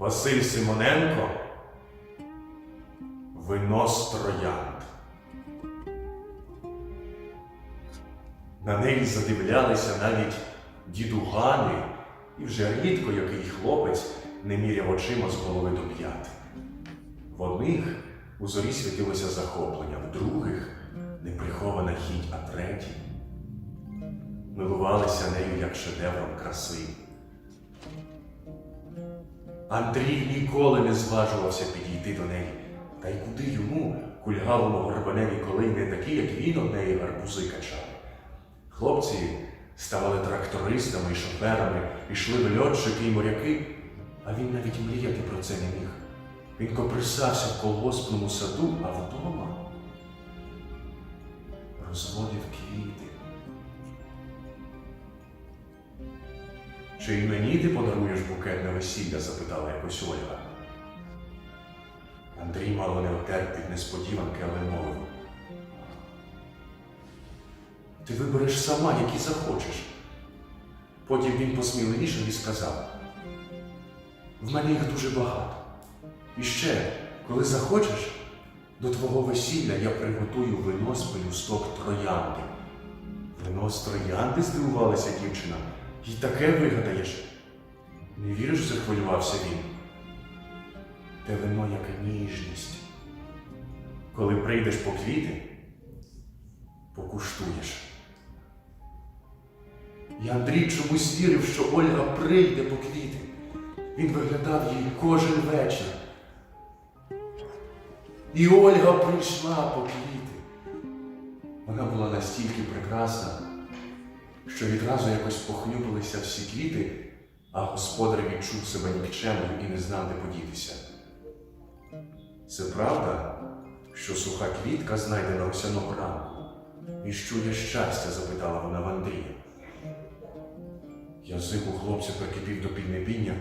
Василь Симоненко вино з. На неї задивлялися навіть дідугани, і вже рідко який хлопець не міряв очима з голови до п'ят. В одних у зорі світилося захоплення, в других неприхована хіть, а треті милувалися нею як шедевром краси. Андрій ніколи не зважувався підійти до неї. Та й куди йому, кульгавому горбаневі, коли не такі, як він од неї гарбузи качав. Хлопці ставали трактористами і шоферами, ішли льотчики і моряки, а він навіть мріяти про це не міг. Він коприсався в колгоспному саду, а вдома розводив квіти. Чи й мені ти подаруєш букет на весілля? запитала якось Ольга. Андрій мало не отер від несподіванки, але мовив. Ти вибереш сама, які захочеш. Потім він посміливішав і сказав: В мене їх дуже багато. І ще, коли захочеш, до твого весілля я приготую вино з пелюсток троянди. Вино з троянди здивувалася дівчина. І таке вигадаєш. Не віриш, захвилювався він. Те вино як ніжність. Коли прийдеш по квіти, покуштуєш. І Андрій чомусь вірив, що Ольга прийде по квіти. Він виглядав її кожен вечір. І Ольга прийшла по квіти. Вона була настільки прекрасна, що відразу якось похнюпилися всі квіти, а господар відчув себе нікчемним і не знав, де подітися. Це правда, що суха квітка знайдена росяного ранку. І що є щастя? запитала вона в Андрія. Язик у хлопця прикипів до піднебіння,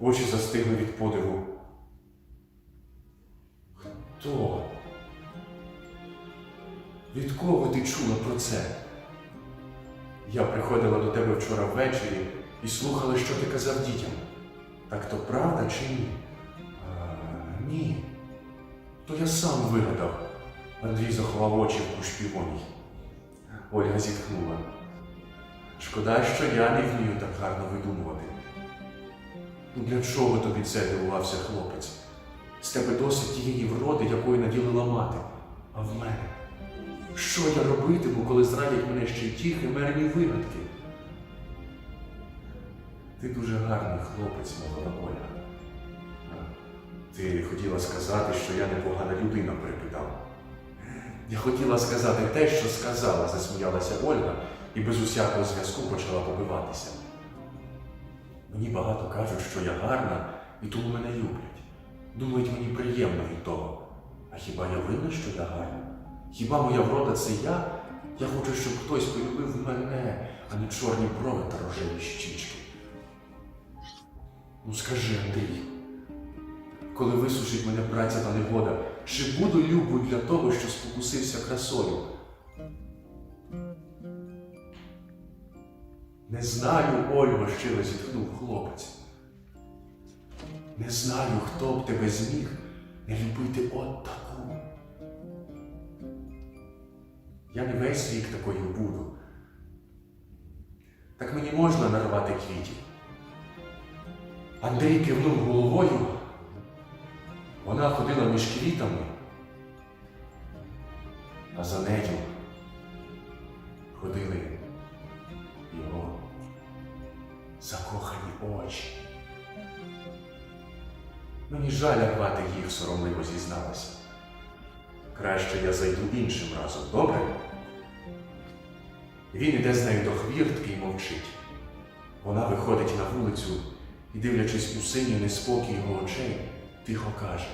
очі застигли від подиву. Хто? Від кого ти чула про це? Я приходила до тебе вчора ввечері і слухала, що ти казав дітям. Так то правда чи ні? А, ні. То я сам вигадав. Андрій заховав очі в кушпівоній. Ольга зітхнула. Шкода, що я не вмію так гарно видумувати. Ну для чого тобі це дивувався хлопець? З тебе досить тієї вроди, якою наділила мати. А в мене? Що я робитиму, коли зрадять мене ще й ті химерні вигадки? Ти дуже гарний хлопець, мовила Оля. Ти хотіла сказати, що я непогана людина, перепитав. Я хотіла сказати те, що сказала, засміялася Ольга і без усякого зв'язку почала побиватися. Мені багато кажуть, що я гарна, і тому мене люблять. Думають, мені приємно від того. А хіба я винна, що я гарна? Хіба моя врода це я? Я хочу, щоб хтось полюбив мене, а не чорні брови та рожеві щічки. Ну скажи, Андрій, коли висушить мене праця та негода, чи буду любою для того, що спокусився красою? Не знаю, Ольго, щиро зітхнув хлопець. Не знаю, хто б тебе зміг не любити от таку. Я не весь вік такою буду. Так мені можна нарвати квітів. Андрій кивнув головою. Вона ходила між квітами, а за нею ходили його закохані очі. Мені жаль рвати їх, соромливо зізналася. Краще я зайду іншим разом, добре? Він іде з нею до хвіртки і мовчить. Вона виходить на вулицю і, дивлячись у синій неспокій його очей, тихо каже.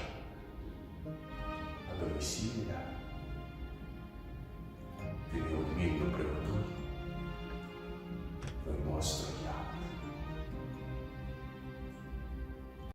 А до весілля ти